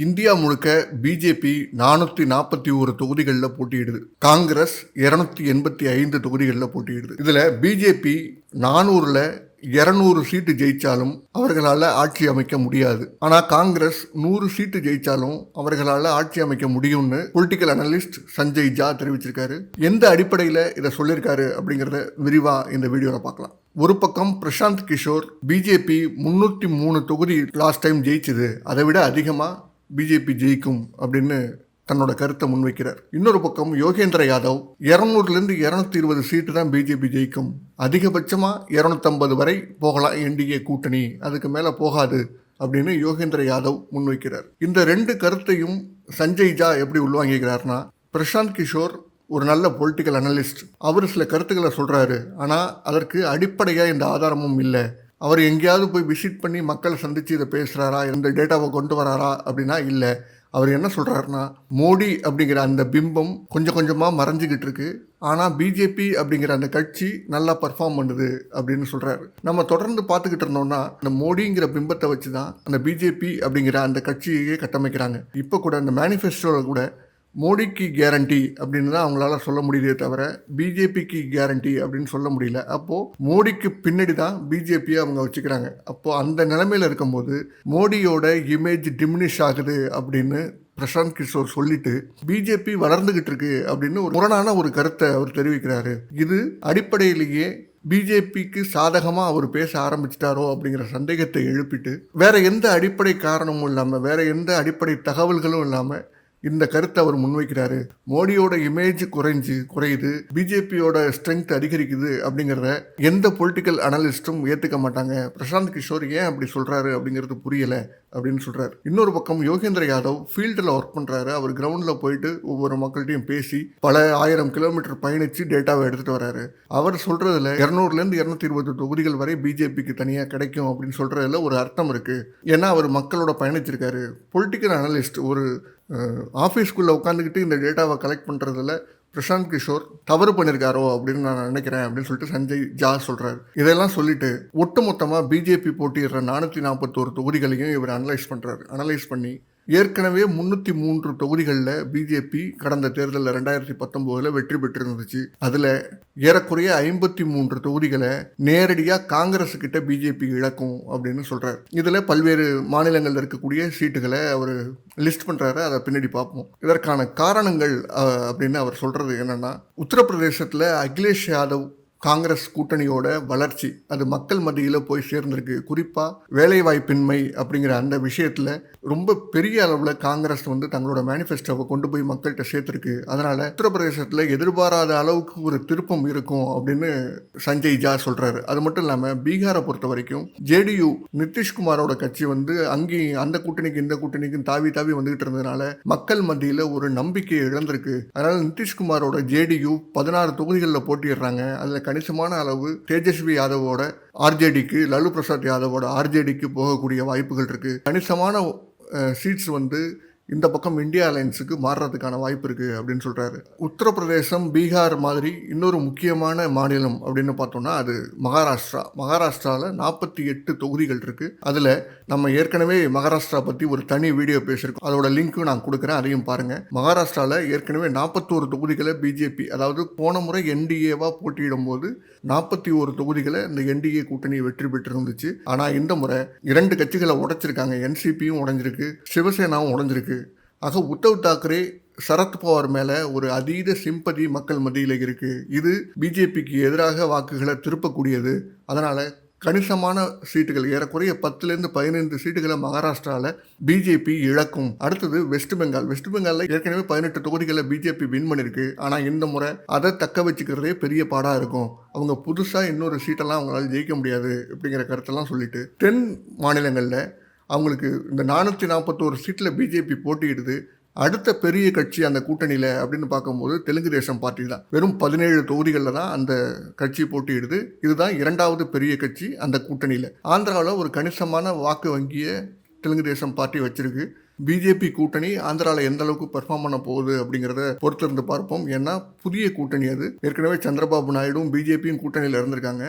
India முழுக்க BJP நானூற்றி நாற்பத்தி ஒரு தொகுதிகளில் போட்டியிடுது. காங்கிரஸ் இரநூத்தி எண்பத்தி ஐந்து தொகுதிகளில் போட்டியிடுது. இதில் பிஜேபி நானூறில் இரநூறு சீட்டு ஜெயித்தாலும் அவர்களால் ஆட்சி அமைக்க முடியாது. ஆனால் காங்கிரஸ் நூறு சீட்டு ஜெயித்தாலும் அவர்களால் ஆட்சி அமைக்க முடியும்னு பொலிட்டிக்கல் அனலிஸ்ட் சஞ்சய் ஜா தெரிவிச்சிருக்காரு. எந்த அடிப்படையில் இதை சொல்லியிருக்காரு அப்படிங்கிறத விரிவாக இந்த வீடியோவில் பார்க்கலாம். ஒரு பக்கம் பிரசாந்த் கிஷோர் பிஜேபி முன்னூற்றி மூணு தொகுதி லாஸ்ட் டைம் ஜெயிச்சது. அதை விட அதிகமாக பிஜேபி ஜெயிக்கும் அப்படின்னு தன்னோட கருத்தை முன்வைக்கிறார். இன்னொரு பக்கம் யோகேந்திர யாதவ் இரநூறுலேருந்து இரநூத்தி இருபது சீட்டு தான் பிஜேபி ஜெயிக்கும். அதிகபட்சமாக இரநூத்தம்பது வரை போகலாம் என்டிஏ கூட்டணி. அதுக்கு மேலே போகாது அப்படின்னு யோகேந்திர யாதவ் முன்வைக்கிறார். இந்த ரெண்டு கருத்தையும் சஞ்சய் ஜா எப்படி உள்வாங்கிக்கிறார்னா பிரசாந்த் கிஷோர் ஒரு நல்ல பொலிட்டிக்கல் அனலிஸ்ட் அவர் சில கருத்துக்களை சொல்கிறாரு ஆனால் அதற்கு அடிப்படையாக இந்த ஆதாரமும் இல்லை. அவர் எங்கேயாவது போய் விசிட் பண்ணி மக்களை சந்தித்து இதை பேசுகிறாரா இந்த டேட்டாவை கொண்டு வராரா? அப்படின்னா இல்லை. அவர் என்ன சொல்கிறாருன்னா மோடி அப்படிங்கிற அந்த பிம்பம் கொஞ்சம் கொஞ்சமாக மறைஞ்சிக்கிட்டு இருக்கு. ஆனால் பிஜேபி அப்படிங்கிற அந்த கட்சி நல்லா பர்ஃபார்ம் பண்ணுது அப்படின்னு சொல்கிறாரு நம்ம தொடர்ந்து பார்த்துக்கிட்டு இருந்தோம்னா அந்த மோடிங்கிற பிம்பத்தை வச்சு தான் அந்த பிஜேபி அப்படிங்கிற அந்த கட்சியே கட்டமைக்கிறாங்க. இப்போ கூட அந்த மேனிஃபெஸ்டோவில் கூட மோடிக்கு கேரண்டி அப்படின்னு தான் அவங்களால சொல்ல முடியுதே தவிர பிஜேபிக்கு கேரண்டி அப்படின்னு சொல்ல முடியல. அப்போது மோடிக்கு பின்னாடி தான் பிஜேபியை அவங்க வச்சுக்கிறாங்க. அப்போது அந்த நிலைமையில் இருக்கும்போது மோடியோட இமேஜ் டிமினிஷ் ஆகுது அப்படின்னு பிரசாந்த் கிஷோர் சொல்லிட்டு பிஜேபி வளர்ந்துகிட்டு இருக்கு அப்படின்னு ஒரு முரணான ஒரு கருத்தை அவர் தெரிவிக்கிறாரு. இது அடிப்படையிலேயே பிஜேபிக்கு சாதகமாக அவர் பேச ஆரம்பிச்சிட்டாரோ அப்படிங்கிற சந்தேகத்தை எழுப்பிட்டு வேற எந்த அடிப்படை காரணமும் இல்லாமல் வேற எந்த அடிப்படை தகவல்களும் இல்லாமல் இந்த கருத்தை அவர் முன்வைக்கிறாரு. மோடியோட இமேஜ் குறைஞ்சு குறையுது. பிஜேபியோட ஸ்ட்ரென்த் அதிகரிக்குது அப்படிங்கிறத எந்த பொலிட்டிக்கல் அனலிஸ்ட்டும் ஏற்றுக்க மாட்டாங்க. பிரசாந்த் கிஷோர் ஏன் அப்படி சொல்கிறாரு அப்படிங்கிறது புரியலை அப்படின்னு சொல்கிறார் இன்னொரு பக்கம் யோகேந்திர யாதவ் ஃபீல்டில் ஒர்க் பண்ணுறாரு அவர் கிரவுண்டில் போயிட்டு ஒவ்வொரு மக்கள்கிட்டையும் பேசி பல ஆயிரம் கிலோமீட்டர் பயணித்து டேட்டாவை எடுத்துகிட்டு வராரு. அவர் சொல்கிறதுல இரநூறுலேருந்து இரநூத்தி இருபது தொகுதிகள் வரை பிஜேபிக்கு தனியாக கிடைக்கும் அப்படின்னு சொல்கிறதுல ஒரு அர்த்தம் இருக்குது ஏன்னா அவர் மக்களோட பயணிச்சிருக்காரு. பொலிட்டிக்கல் அனலிஸ்ட் ஒரு ஆஃபீஸ்க்குள்ளே உட்காந்துக்கிட்டு இந்த டேட்டாவை கலெக்ட் பண்ணுறதுல பிரசாந்த் கிஷோர் தவறு பண்ணியிருக்காரோ அப்படின்னு நான் நினைக்கிறேன் அப்படின்னு சொல்லிட்டு சஞ்சய் ஜா சொல்கிறார் இதெல்லாம் சொல்லிட்டு ஒட்டுமொத்தமாக பிஜேபி போட்டியிடுற நானூற்றி நாற்பத்தோரு தொகுதிகளையும் இவர் அனலைஸ் பண்ணுறாரு அனலைஸ் பண்ணி ஏற்கனவே முன்னூற்றி மூன்று தொகுதிகளில் பிஜேபி கடந்த தேர்தலில் ரெண்டாயிரத்தி பத்தொம்போதில் வெற்றி பெற்றிருந்துச்சு. அதில் ஏறக்குறைய ஐம்பத்தி மூன்று தொகுதிகளை நேரடியாக காங்கிரஸ் கிட்ட பிஜேபி இழக்கும் அப்படின்னு சொல்கிறார் இதில் பல்வேறு மாநிலங்களில் இருக்கக்கூடிய சீட்டுகளை அவர் லிஸ்ட் பண்ணுறாரு அதை பின்னாடி பார்ப்போம். இதற்கான காரணங்கள் அப்படின்னு அவர் சொல்கிறது என்னென்னா உத்தரப்பிரதேசத்தில் அகிலேஷ் யாதவ் காங்கிரஸ் கூட்டணியோட வளர்ச்சி அது மக்கள் மத்தியில் போய் சேர்ந்திருக்கு. குறிப்பாக வேலைவாய்ப்பின்மை அப்படிங்கிற அந்த விஷயத்தில் ரொம்ப பெரிய அளவில் காங்கிரஸ் வந்து தங்களோட மேனிஃபெஸ்டோவை கொண்டு போய் மக்கள்கிட்ட சேர்த்துருக்கு. அதனால் உத்தரப்பிரதேசத்தில் எதிர்பாராத அளவுக்கு ஒரு திருப்பம் இருக்கும் அப்படின்னு சஞ்சய் ஜா சொல்கிறாரு அது மட்டும் இல்லாமல் பீகாரை பொறுத்த வரைக்கும் ஜேடியு நிதிஷ்குமாரோட கட்சி வந்து அங்கேயும் அந்த கூட்டணிக்கு இந்த கூட்டணிக்கும் தாவி தாவி வந்துகிட்டு இருந்ததுனால மக்கள் மத்தியில் ஒரு நம்பிக்கையை இழந்திருக்கு. அதனால் நிதிஷ்குமாரோட ஜேடியு பதினாறு தொகுதிகளில் போட்டிடுறாங்க அதில் கணிசமான அளவு தேஜஸ்வி யாதவோட ஆர்ஜேடிக்கு லலு பிரசாத் யாதவோட ஆர்ஜேடிக்கு போகக்கூடிய வாய்ப்புகள் இருக்குது கணிசமான சீட்ஸ் வந்து இந்த பக்கம் இந்தியா அலையன்ஸுக்கு மாறுறதுக்கான வாய்ப்பு இருக்குது அப்படின்னு சொல்கிறாரு உத்தரப்பிரதேசம் பீகார் மாதிரி இன்னொரு முக்கியமான மாநிலம் அப்படின்னு பார்த்தோம்னா அது மகாராஷ்டிரா. மகாராஷ்டிராவில் நாற்பத்தி எட்டு தொகுதிகள் இருக்குது அதில் நம்ம ஏற்கனவே மகாராஷ்டிரா பற்றி ஒரு தனி வீடியோ பேசியிருக்கோம். அதோட லிங்க்கும் நான் கொடுக்குறேன் அதையும் பாருங்கள் மகாராஷ்டிராவில் ஏற்கனவே நாற்பத்தோரு தொகுதிகளை பிஜேபி அதாவது போன முறை என்டிஏவாக போட்டியிடும் போது நாற்பத்தி ஒரு தொகுதிகளை இந்த என்டிஏ கூட்டணி வெற்றி பெற்றிருந்துச்சு. ஆனால் இந்த முறை இரண்டு கட்சிகளை உடைச்சிருக்காங்க. என்சிபியும் உடைஞ்சிருக்கு சிவசேனாவும் உடைஞ்சிருக்கு. ஆக உத்தவ் தாக்கரே சரத்பவார் மேலே ஒரு அதீத சிம்பதி மக்கள் மத்தியில் இருக்குது இது பிஜேபிக்கு எதிராக வாக்குகளை திருப்பக்கூடியது. அதனால் கணிசமான சீட்டுகள் ஏறக்குறைய பத்துலேருந்து பதினைந்து சீட்டுகளை மகாராஷ்டிராவில் பிஜேபி இழக்கும். அடுத்தது வெஸ்ட் பெங்கால். வெஸ்ட் பெங்காலில் ஏற்கனவே பதினெட்டு தொகுதிகளை பிஜேபி வின் பண்ணியிருக்கு ஆனால் இந்த முறை அதை தக்க வச்சுக்கிறதே பெரிய பாடாக இருக்கும். அவங்க புதுசாக இன்னொரு சீட்டெல்லாம் அவங்களால ஜெயிக்க முடியாது அப்படிங்கிற கருத்தெல்லாம் சொல்லிட்டு தென் மாநிலங்களில் அவங்களுக்கு இந்த நானூற்றி நாற்பத்தோரு சீட்டில் பிஜேபி போட்டியிடுது. அடுத்த பெரிய கட்சி அந்த கூட்டணியில் அப்படின்னு பார்க்கும்போது தெலுங்கு தேசம் பார்ட்டி தான். வெறும் பதினேழு தொகுதிகளில் தான் அந்த கட்சி போட்டியிடுது. இதுதான் இரண்டாவது பெரிய கட்சி அந்த கூட்டணியில். ஆந்திராவில் ஒரு கணிசமான வாக்கு வங்கியை தெலுங்கு தேசம் பார்ட்டி வச்சிருக்கு. பிஜேபி கூட்டணி ஆந்திராவில் எந்த அளவுக்கு பெர்ஃபார்ம் பண்ண போகுது அப்படிங்கிறத பொறுத்திருந்து பார்ப்போம். ஏன்னா புதிய கூட்டணி அது. ஏற்கனவே சந்திரபாபு நாயுடும் பிஜேபியும் கூட்டணியில் இருந்திருக்காங்க.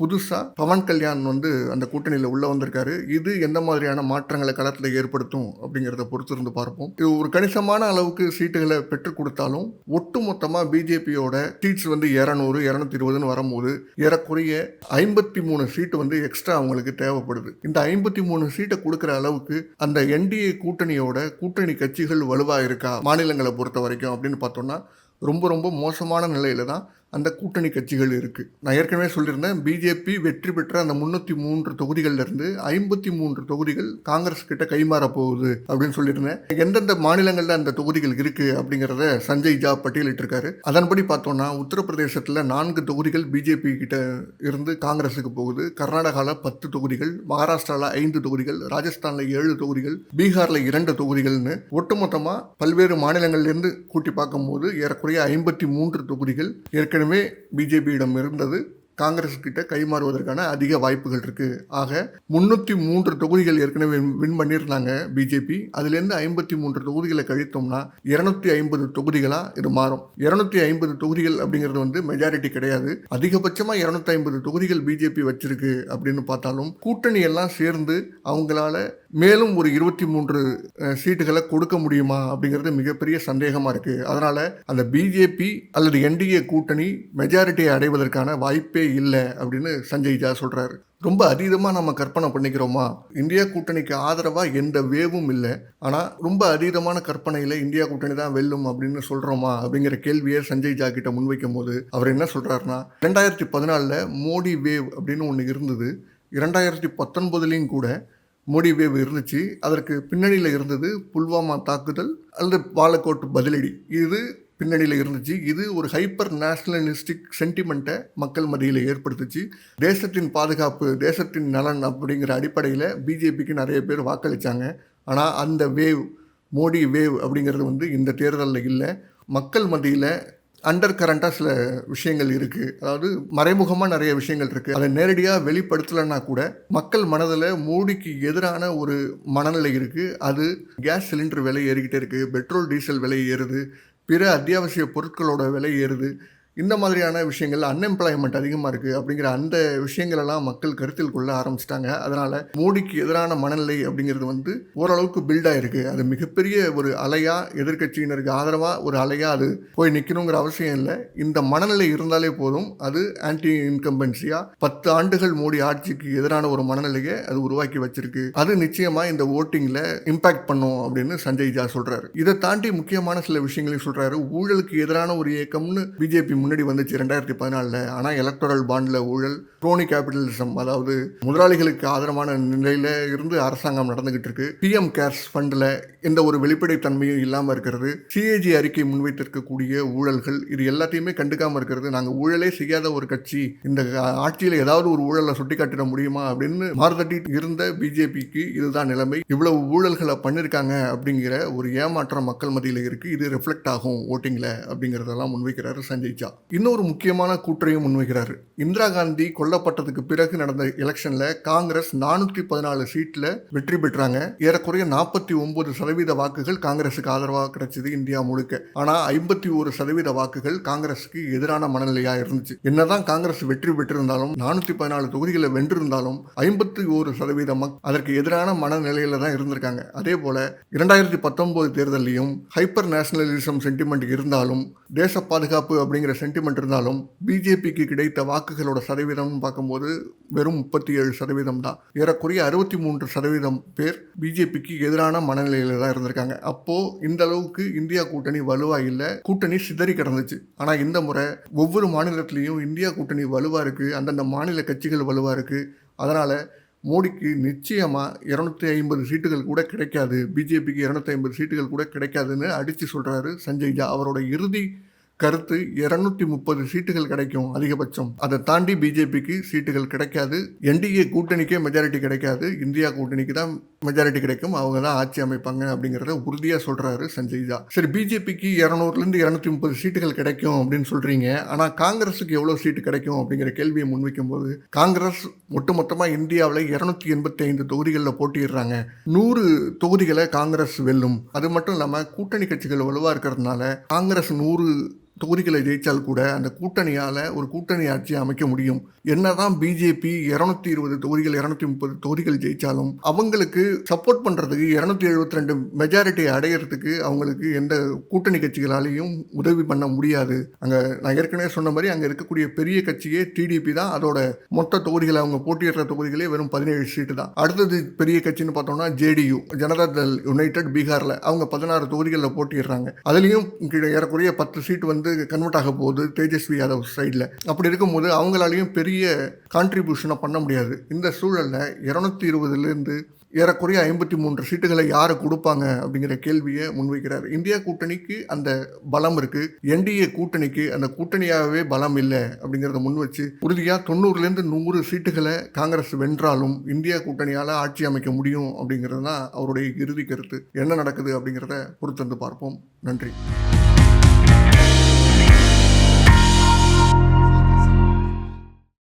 புதுசாக பவன் கல்யாண் வந்து அந்த கூட்டணியில் உள்ளே வந்திருக்காரு. இது எந்த மாதிரியான மாற்றங்களை களத்தில் ஏற்படுத்தும் அப்படிங்கிறத பொறுத்து இருந்து பார்ப்போம். இது ஒரு கணிசமான அளவுக்கு சீட்டுகளை பெற்றுக் கொடுத்தாலும் ஒட்டு மொத்தமாக பிஜேபியோட சீட்ஸ் வந்து இரநூறு இரநூத்தி இருபதுன்னு வரும்போது ஏறக்குறைய ஐம்பத்தி மூணு சீட்டு வந்து எக்ஸ்ட்ரா அவங்களுக்கு தேவைப்படுது. இந்த ஐம்பத்தி மூணு சீட்டை கொடுக்குற அளவுக்கு அந்த என்டிஏ கூட்டணியோட கூட்டணி கட்சிகள் வலுவாக இருக்கா? மாநிலங்களை பொறுத்த வரைக்கும் அப்படின்னு பார்த்தோம்னா ரொம்ப ரொம்ப மோசமான நிலையில தான் அந்த கூட்டணி கட்சிகள் இருக்குது நான் ஏற்கனவே சொல்லியிருந்தேன் பிஜேபி வெற்றி பெற்ற அந்த முந்நூற்றி மூன்று தொகுதிகள்லேருந்து ஐம்பத்தி மூன்று தொகுதிகள் காங்கிரஸ் கிட்ட கைமாற போகுது அப்படின்னு சொல்லியிருந்தேன். எந்தெந்த மாநிலங்களில் அந்த தொகுதிகள் இருக்குது அப்படிங்கிறத சஞ்சய் ஜா பட்டியலிட்டிருக்காரு அதன்படி பார்த்தோம்னா உத்தரப்பிரதேசத்தில் நான்கு தொகுதிகள் பிஜேபி கிட்ட இருந்து காங்கிரஸுக்கு போகுது. கர்நாடகாவில் பத்து தொகுதிகள் மகாராஷ்டிராவில் ஐந்து தொகுதிகள் ராஜஸ்தானில் ஏழு தொகுதிகள் பீகாரில் இரண்டு தொகுதிகள்னு ஒட்டுமொத்தமாக பல்வேறு மாநிலங்கள்லேருந்து கூட்டி பார்க்கும்போது ஏறக்குறைய ஐம்பத்தி மூன்று தொகுதிகள் ஏற்கனவே பிஜேபியிடம் இருந்தது. காங்கிரஸ் கிட்ட கைமாறுவதற்கான அதிக வாய்ப்புகள் இருக்கு. ஆக முன்னூற்றி மூன்று தொகுதிகள் ஏற்கனவே வின் பண்ணியிருந்தாங்க பிஜேபி அதுலேருந்து ஐம்பத்தி மூன்று தொகுதிகளை கழித்தோம்னா இருநூத்தி ஐம்பது தொகுதிகளாக இது மாறும். இருநூத்தி ஐம்பது தொகுதிகள் அப்படிங்கிறது வந்து மெஜாரிட்டி கிடையாது. அதிகபட்சமாக இருநூத்தி ஐம்பது தொகுதிகள் பிஜேபி வச்சிருக்கு அப்படின்னு பார்த்தாலும் கூட்டணி எல்லாம் சேர்ந்து அவங்களால மேலும் ஒரு இருபத்தி மூன்று சீட்டுகளை கொடுக்க முடியுமா அப்படிங்கிறது மிகப்பெரிய சந்தேகமாக இருக்குது அதனால் அந்த பிஜேபி அல்லது என்டிஏ கூட்டணி மெஜாரிட்டியை அடைவதற்கான வாய்ப்பே இல்லை அப்படின்னு சஞ்சய் ஜா சொல்கிறாரு ரொம்ப அதீதமாக நம்ம கற்பனை பண்ணிக்கிறோமா? இந்தியா கூட்டணிக்கு ஆதரவாக எந்த வேவும் இல்லை. ஆனால் ரொம்ப அதீதமான கற்பனையில் இந்தியா கூட்டணி தான் வெல்லும் அப்படின்னு சொல்கிறோமா அப்படிங்கிற கேள்வியை சஞ்சய் ஜா கிட்ட முன்வைக்கும் போது அவர் என்ன சொல்கிறாருன்னா ரெண்டாயிரத்தி பதினாலில் மோடி வேவ் அப்படின்னு ஒன்று இருந்தது. இரண்டாயிரத்தி பத்தொன்பதுலேயும் கூட மோடி வேவ் இருந்துச்சு. அதற்கு பின்னணியில் இருந்தது புல்வாமா தாக்குதல் அல்லது பாலக்கோட் பதிலடி. இது பின்னணியில் இருந்துச்சு. இது ஒரு ஹைப்பர் நேஷனலிஸ்டிக் சென்டிமெண்ட்டை மக்கள் மத்தியில் ஏற்படுத்துச்சு. தேசத்தின் பாதுகாப்பு தேசத்தின் நலன் அப்படிங்கிற அடிப்படையில் பிஜேபிக்கு நிறைய பேர் வாக்களித்தாங்க ஆனால் அந்த வேவ் மோடி வேவ் அப்படிங்கிறது வந்து இந்த தேர்தலில் இல்லை. மக்கள் மத்தியில் அண்டர் கரண்ட்டாக சில விஷயங்கள் இருக்குது அதாவது மறைமுகமாக நிறைய விஷயங்கள் இருக்குது அதை நேரடியாக வெளிப்படுத்தலைன்னா கூட மக்கள் மனதில் மோடிக்கு எதிரான ஒரு மனநிலை இருக்குது அது கேஸ் சிலிண்டர் விலை ஏறிக்கிட்டே இருக்குது பெட்ரோல் டீசல் விலை ஏறுது. பிற அத்தியாவசிய பொருட்களோட விலை ஏறுது. இந்த மாதிரியான விஷயங்கள் அன்எம்ப்ளாய்மெண்ட் அதிகமாக இருக்குது அப்படிங்கிற அந்த விஷயங்களெல்லாம் மக்கள் கருத்தில் கொள்ள ஆரம்பிச்சிட்டாங்க. அதனால் மோடிக்கு எதிரான மனநிலை அப்படிங்கிறது வந்து ஓரளவுக்கு பில்ட் ஆயிருக்கு. அது மிகப்பெரிய ஒரு அலையாக எதிர்க்கட்சியினருக்கு ஆதரவாக ஒரு அலையாக அது போய் நிற்கணுங்கிற அவசியம் இல்லை. இந்த மனநிலை இருந்தாலே போதும். அது ஆன்டி இன்கம்பன்சியாக பத்து ஆண்டுகள் மோடி ஆட்சிக்கு எதிரான ஒரு மனநிலையை அது உருவாக்கி வச்சிருக்கு. அது நிச்சயமாக இந்த ஓட்டிங்கில் இம்பாக்ட் பண்ணும் அப்படின்னு சஞ்சய் ஜா சொல்கிறாரு இதை தாண்டி முக்கியமான சில விஷயங்களையும் சொல்கிறாரு ஊழலுக்கு எதிரான ஒரு இயக்கம்னு பிஜேபி முன்னாடி வந்துச்சு ரெண்டாயிரத்தி பதினாலில். ஆனால் எலக்டரல் பாண்டில் ஊழல் ட்ரோனி கேபிட்டலிசம் அதாவது முதலாளிகளுக்கு ஆதரவான நிலையில் இருந்து அரசாங்கம் நடந்துகிட்டு இருக்கு. பிஎம் கேர்ஸ் ஃபண்டில் எந்த ஒரு வெளிப்படைத்தன்மையும் இல்லாமல் இருக்கிறது. சிஏஜி அறிக்கை முன்வைத்திருக்கக்கூடிய ஊழல்கள் இது எல்லாத்தையுமே கண்டுக்காமல் இருக்கிறது. நாங்கள் ஊழலே செய்யாத ஒரு கட்சி. இந்த ஆட்சியில் ஏதாவது ஒரு ஊழலை சுட்டி காட்டிட முடியுமா அப்படின்னு மாறுதட்டி இருந்த பிஜேபிக்கு இதுதான் நிலைமை. இவ்வளவு ஊழல்களை பண்ணியிருக்காங்க அப்படிங்கிற ஒரு ஏமாற்றம் மக்கள் மத்தியில் இருக்கு. இது ரிஃப்ளெக்ட் ஆகும் ஓட்டிங்கில் அப்படிங்கிறதெல்லாம் முன்வைக்கிறாரு சஞ்சய் ஜா. தான் இன்னொரு முக்கியமான கூற்றையும் முன்வைக்கிறாரு. இந்திரா காந்தி கொல்லப்பட்டதுக்கு பிறகு நடந்த எலெக்ஷன்ல காங்கிரஸ் நானூற்றி பதினாலு சீட்ல வெற்றி பெற்றாங்க. ஏறக்குறைய நாற்பத்தி ஒன்பது சதவீத வாக்குகள் காங்கிரஸுக்கு ஆதரவாக கிடைச்சது இந்தியா முழுக்க. ஆனா ஐம்பத்தி ஒரு சதவீத வாக்குகள் காங்கிரஸுக்கு எதிரான மனநிலையா இருந்துச்சு. என்னதான் காங்கிரஸ் வெற்றி பெற்றிருந்தாலும் நானூற்றி பதினாலு தொகுதிகளை வென்றிருந்தாலும் ஐம்பத்தி ஒரு சதவீத மக் அதற்கு எதிரான மனநிலையில தான் இருந்திருக்காங்க. அதே போல இரண்டாயிரத்தி பத்தொன்பது தேர்தலையும் ஹைப்பர் நேஷனலிசம் சென்டிமெண்ட் இருந்தாலும் தேச பாதுகாப்பு அப்படிங்கிற சென்டிமெண்ட் இருந்தாலும் பிஜேபிக்கு கிடைத்த வாக்குகளோட சதவீதம் பார்க்கும்போது வெறும் முப்பத்தி ஏழு சதவீதம் தான். ஏறக்குறைய அறுபத்தி மூன்று சதவீதம் பேர் பிஜேபிக்கு எதிரான மனநிலையில தான் இருந்திருக்காங்க. அப்போ இந்த அளவுக்கு இந்தியா கூட்டணி வலுவா இல்லை கூட்டணி சிதறி கிடந்துச்சு. ஆனா இந்த முறை ஒவ்வொரு மாநிலத்திலையும் இந்தியா கூட்டணி வலுவா இருக்கு அந்தந்த மாநில கட்சிகள் வலுவா இருக்கு. அதனால மோடிக்கு நிச்சயமாக இரநூத்தி ஐம்பது சீட்டுகள் கூட கிடைக்காது பிஜேபிக்கு இரநூத்தி ஐம்பது சீட்டுகள் கூட கிடைக்காதுன்னு அடித்து சொல்கிறாரு சஞ்சய் ஜா. அவரோட இறுதி கருத்து இரநூத்தி முப்பது சீட்டுகள் கிடைக்கும் அதிகபட்சம். அதை தாண்டி பிஜேபிக்கு சீட்டுகள் கிடைக்காது. என்டிஏ கூட்டணிக்கே மெஜாரிட்டி கிடைக்காது. இந்தியா கூட்டணிக்கு தான் மெஜாரிட்டி கிடைக்கும். அவங்க தான் ஆட்சி அமைப்பாங்க அப்படிங்கிறத உறுதியாக சொல்கிறாரு சஞ்சய் ஜா. சரி பிஜேபிக்கு இரநூறுலேருந்து இரநூத்தி முப்பது சீட்டுகள் கிடைக்கும் அப்படின்னு சொல்கிறீங்க ஆனால் காங்கிரஸுக்கு எவ்வளோ சீட்டு கிடைக்கும் அப்படிங்கிற கேள்வியை முன்வைக்கும் போது காங்கிரஸ் ஒட்டுமொத்தமாக இந்தியாவில் இரநூத்தி எண்பத்தி ஐந்து தொகுதிகளில் போட்டியிடுறாங்க. நூறு தொகுதிகளை காங்கிரஸ் வெல்லும். அது மட்டும் இல்லாமல் கூட்டணி கட்சிகள் வலுவாக இருக்கிறதுனால காங்கிரஸ் நூறு தொகுதிகளை ஜெயித்தால் கூட அந்த கூட்டணியால் ஒரு கூட்டணி ஆட்சி அமைக்க முடியும். என்னதான் பிஜேபி இருநூத்தி இருபது தொகுதிகள் இருநூத்தி முப்பது தொகுதிகள் ஜெயித்தாலும் அவங்களுக்கு சப்போர்ட் பண்ணுறதுக்கு இரநூத்தி எழுபத்தி ரெண்டு மெஜாரிட்டி அடையிறதுக்கு அவங்களுக்கு எந்த கூட்டணி கட்சிகளாலையும் உதவி பண்ண முடியாது. அங்கே நான் ஏற்கனவே சொன்ன மாதிரி அங்கே இருக்கக்கூடிய பெரிய கட்சியே டிடிபி தான். அதோட மொத்த தொகுதிகளை அவங்க போட்டியிடுற தொகுதிகளே வெறும் பதினேழு சீட்டு தான். அடுத்தது பெரிய கட்சின்னு பார்த்தோம்னா ஜேடியு ஜனதா தள் யுனைடெட் பீகாரில் அவங்க பதினாறு தொகுதிகளில் போட்டிடுறாங்க அதுலேயும் ஏறக்குறைய பத்து சீட் வந்து கன்வெர்ட் ஆக போகுது தேஜஸ்வி யாதவ் சைடில் அப்படி இருக்கும்போது அவங்களாலையும் பெரிய கான்ட்ரிபியூஷனை பண்ண முடியாது. இந்த சூழலில் இரநூத்தி இருபதுலேருந்து ஏறக்குறைய ஐம்பத்தி மூன்று சீட்டுகளை யாரை கொடுப்பாங்க அப்படிங்கிற கேள்வியை முன்வைக்கிறார். இந்தியா கூட்டணிக்கு அந்த பலம் இருக்குது என்டிஏ கூட்டணிக்கு அந்த கூட்டணியாகவே பலம் இல்லை அப்படிங்கிறத முன் வச்சு உறுதியாக தொண்ணூறுலேருந்து நூறு சீட்டுகளை காங்கிரஸ் வென்றாலும் இந்தியா கூட்டணியால் ஆட்சி அமைக்க முடியும் அப்படிங்கிறது தான் அவருடைய இறுதி கருத்து. என்ன நடக்குது அப்படிங்கிறத பொறுத்திருந்து பார்ப்போம். நன்றி.